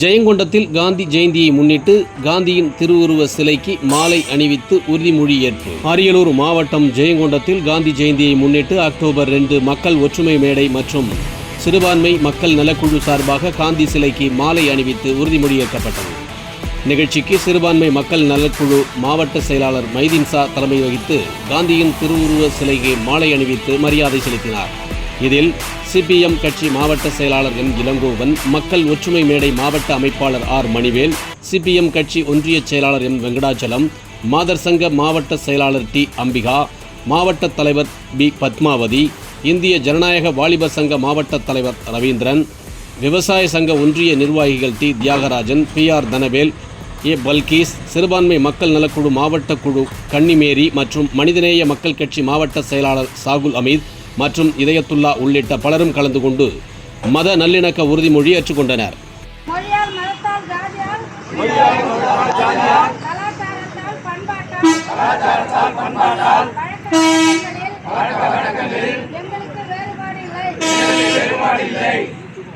ஜெயங்கொண்டத்தில் காந்தி ஜெயந்தியை முன்னிட்டு காந்தியின் திருவுருவ சிலைக்கு மாலை அணிவித்து உறுதிமொழி ஏற்பு அரியலூர் மாவட்டம் ஜெயங்கொண்டத்தில் காந்தி ஜெயந்தியை முன்னிட்டு அக்டோபர் ரெண்டு மக்கள் ஒற்றுமை மேடை மற்றும் சிறுபான்மை மக்கள் நலக்குழு சார்பாக காந்தி சிலைக்கு மாலை அணிவித்து உறுதிமொழி ஏற்கப்பட்டது. நிகழ்ச்சிக்கு சிறுபான்மை மக்கள் நலக்குழு மாவட்ட செயலாளர் மைதீன்சா தலைமை வகித்து காந்தியின் திருவுருவ சிலைக்கு மாலை அணிவித்து மரியாதை செலுத்தினார். இதில் சிபிஎம் கட்சி மாவட்ட செயலாளர் என் இளங்கோவன் மக்கள் ஒற்றுமை மேடை மாவட்ட அமைப்பாளர் ஆர் மணிவேல் சிபிஎம் கட்சி ஒன்றிய செயலாளர் எம் வெங்கடாச்சலம் மாதர் சங்க மாவட்ட செயலாளர் டி அம்பிகா மாவட்ட தலைவர் பி பத்மாவதி இந்திய ஜனநாயக வாலிபர் சங்க மாவட்ட தலைவர் ரவீந்திரன் விவசாய சங்க ஒன்றிய நிர்வாகிகள் T Thiyagarajan P R Thanavel A Balkis சிறுபான்மை மக்கள் நலக்குழு மாவட்ட குழு கன்னிமேரி மற்றும் மனிதநேய மக்கள் கட்சி மாவட்ட செயலாளர் சாகுல் அமீத் மற்றும் இதயத்துல்லா உள்ளிட்ட பலரும் கலந்து கொண்டு மத நல்லிணக்க உறுதிமொழி ஏற்றுக்கொண்டனர்.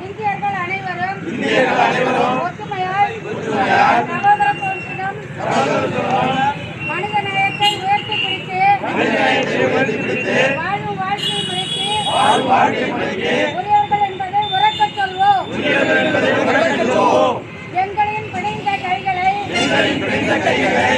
இந்தியர்கள் அனைவரும் ஒற்றுமையால் மனித நேயத்தை உயர்த்தி பிடித்து வாழ்க்கை முறைக்கு உரியவர்கள் என்பதை உறக்கச் சொல்வோம். உரியவர்கள் என்பதை உறக்கச் சொல்வோம். எங்களின் பிணைந்த கைகளை எங்களின் பிணைந்த கைகளை